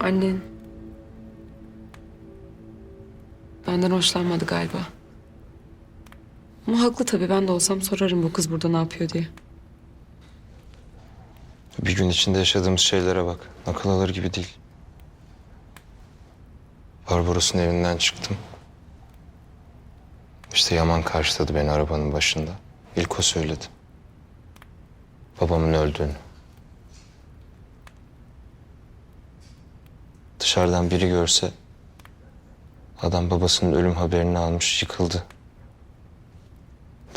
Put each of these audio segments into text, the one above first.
Annen... Benden hoşlanmadı galiba. Ama haklı tabii. Ben de olsam sorarım bu kız burada ne yapıyor diye. Bir gün içinde yaşadığımız şeylere bak. Akıl alır gibi değil. Barbaros'un evinden çıktım. İşte Yaman karşıladı beni arabanın başında. İlk o söyledi. Babamın öldüğünü. Dışarıdan biri görse adam babasının ölüm haberini almış yıkıldı.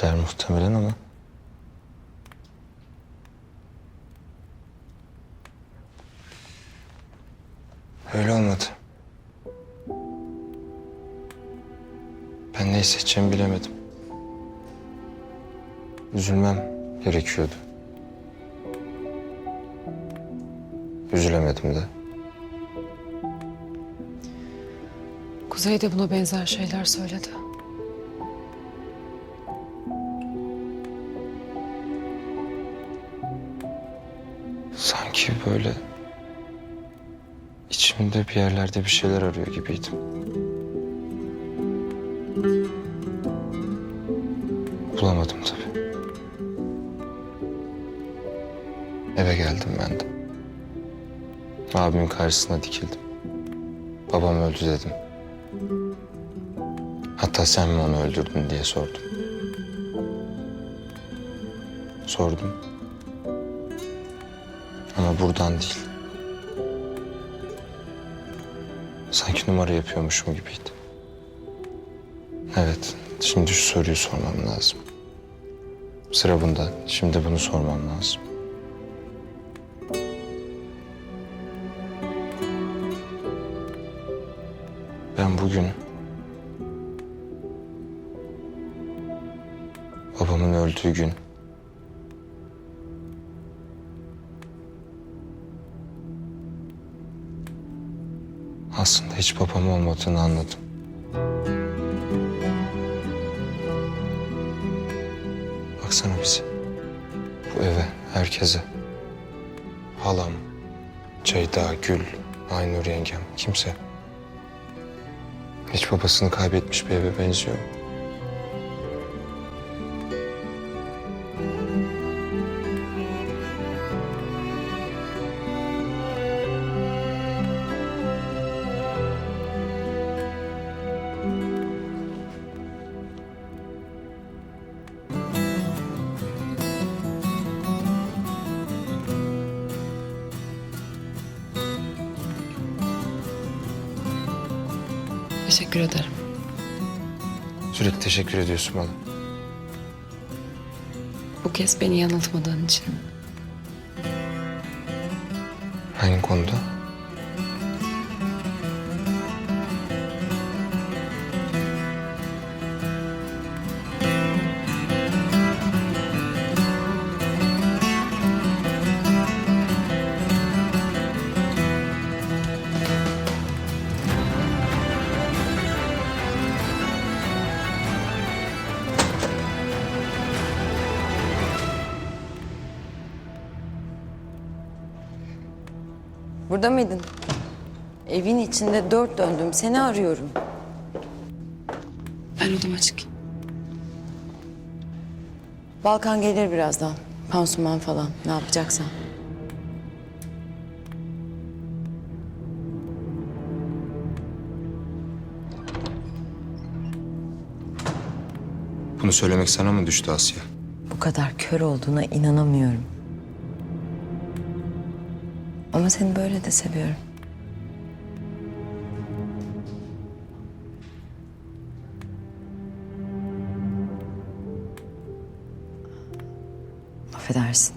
Der muhtemelen ama öyle olmadı. Ben ne hissedeceğimi bilemedim. Üzülmem gerekiyordu. Üzülemedim de. Kuzey de buna benzer şeyler söyledi. Sanki böyle içimde bir yerlerde bir şeyler arıyor gibiydim. Bulamadım tabii. Eve geldim ben de. Abimin karşısına dikildim. Babam öldü dedim. Hatta sen mi onu öldürdün diye sordum. Sordum. Ama buradan değil. Sanki numara yapıyormuşum gibiydi. Evet, şimdi şu soruyu sormam lazım. Sıra bunda. Şimdi bunu sormam lazım. Ben bugün öldüğü gün aslında hiç babam olmadığını anladım. Baksana bize. Bu eve, herkese. Halam, Ceyda, Gül, Aynur yengem, kimse. Hiç babasını kaybetmiş bir eve benziyor. Teşekkür ederim. Sürekli teşekkür ediyorsun bana. Bu kez beni yanıltmadığın için. Hangi konuda? Burada mıydın? Evin içinde dört döndüm. Seni arıyorum. Ben odama çıkayım. Balkan gelir birazdan. Pansuman falan. Ne yapacaksan. Bunu söylemek sana mı düştü Asya? Bu kadar kör olduğuna inanamıyorum. Ama seni böyle de seviyorum. Affedersin.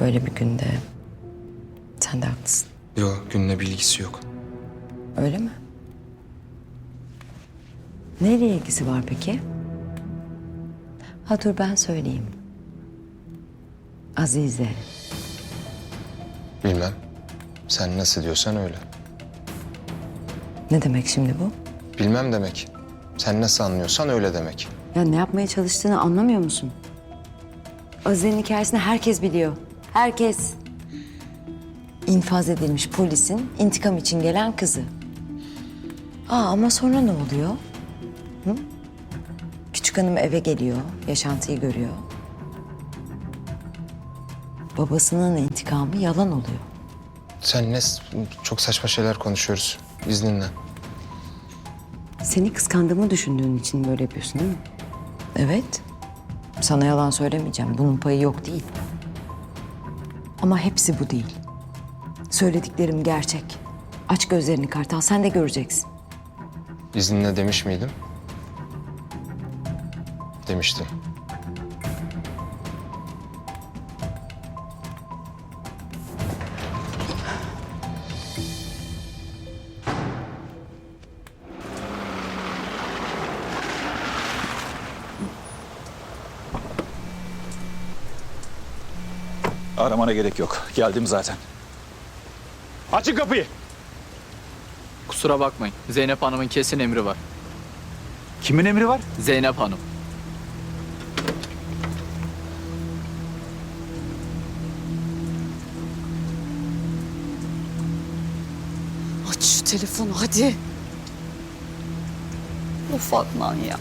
Böyle bir günde sen de haklısın. Yok, günle bir ilgisi yok. Öyle mi? Nereye ilgisi var peki? Ha dur ben söyleyeyim. Azize. Bilmem. Sen nasıl diyorsan öyle. Ne demek şimdi bu? Bilmem demek. Sen nasıl anlıyorsan öyle demek. Ya ne yapmaya çalıştığını anlamıyor musun? Azize'nin hikayesini herkes biliyor. Herkes. infaz edilmiş polisin intikam için gelen kızı. Aa ama sonra ne oluyor? Hı? Küçük hanım eve geliyor, yaşantıyı görüyor. Babasının intikamı yalan oluyor. Sen ne çok saçma şeyler konuşuyoruz. İzninle. Seni kıskandığımı düşündüğün için böyle yapıyorsun değil mi? Evet. Sana yalan söylemeyeceğim. Bunun payı yok değil. Ama hepsi bu değil. Söylediklerim gerçek. Aç gözlerini Kartal, sen de göreceksin. İzninle demiş miydim? Demiştim. Aramana gerek yok. Geldim zaten. Açın kapıyı. Kusura bakmayın. Zeynep Hanım'ın kesin emri var. Kimin emri var? Zeynep Hanım. Aç şu telefonu hadi. Of Adnan ya.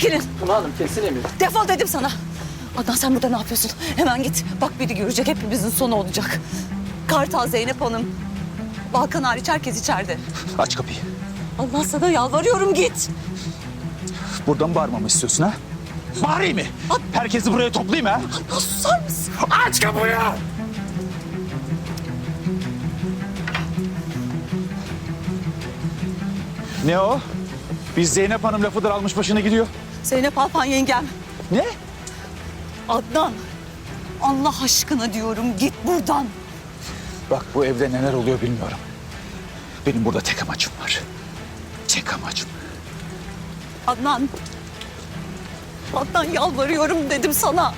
Çekilin. Tuna Hanım kesin emir. Defol dedim sana. Adnan sen burada ne yapıyorsun? Hemen git. Bak biri görecek hepimizin sonu olacak. Kartal, Zeynep Hanım. Balkan hariç herkes içeride. Aç kapıyı. Allah sana yalvarıyorum git. Buradan bağırmamı istiyorsun ha? Bağırayım mı? Herkesi buraya toplayayım ha? Susar mısın? Aç kapıyı! Ne o? Biz Zeynep Hanım lafıdır almış başına gidiyor. Zeynep Alpan yengem. Ne? Adnan. Allah aşkına diyorum git buradan. Bak bu evde neler oluyor bilmiyorum. Benim burada tek amacım var. Tek amacım. Adnan. Adnan yalvarıyorum dedim sana.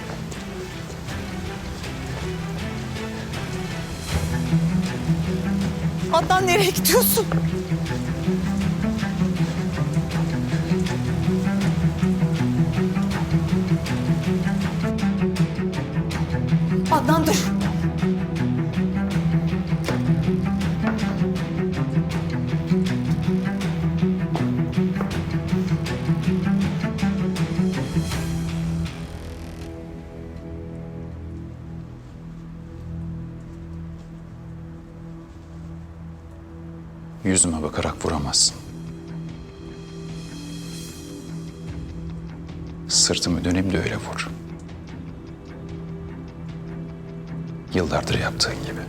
Adnan nereye gidiyorsun? Adnan dur. Yüzüme bakarak vuramazsın. Sırtımı döneyim de öyle vur. Yıllardır yaptığın gibi.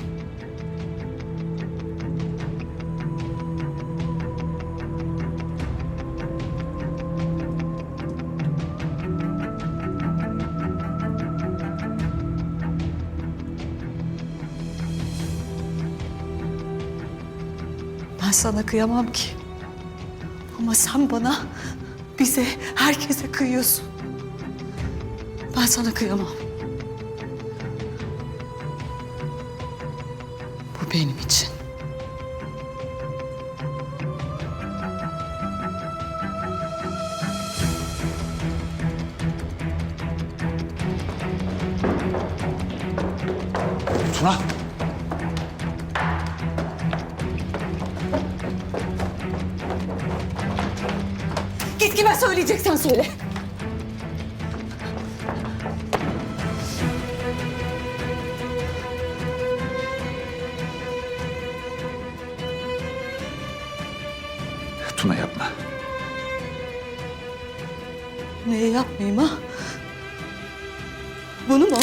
Ben sana kıyamam ki. Ama sen bana, bize, herkese kıyıyorsun. Ben sana kıyamam. Benim için. Tuna! Git kime söyleyeceksen söyle. Tuna yapma. Neyi yapmayayım ha? Bunu mu?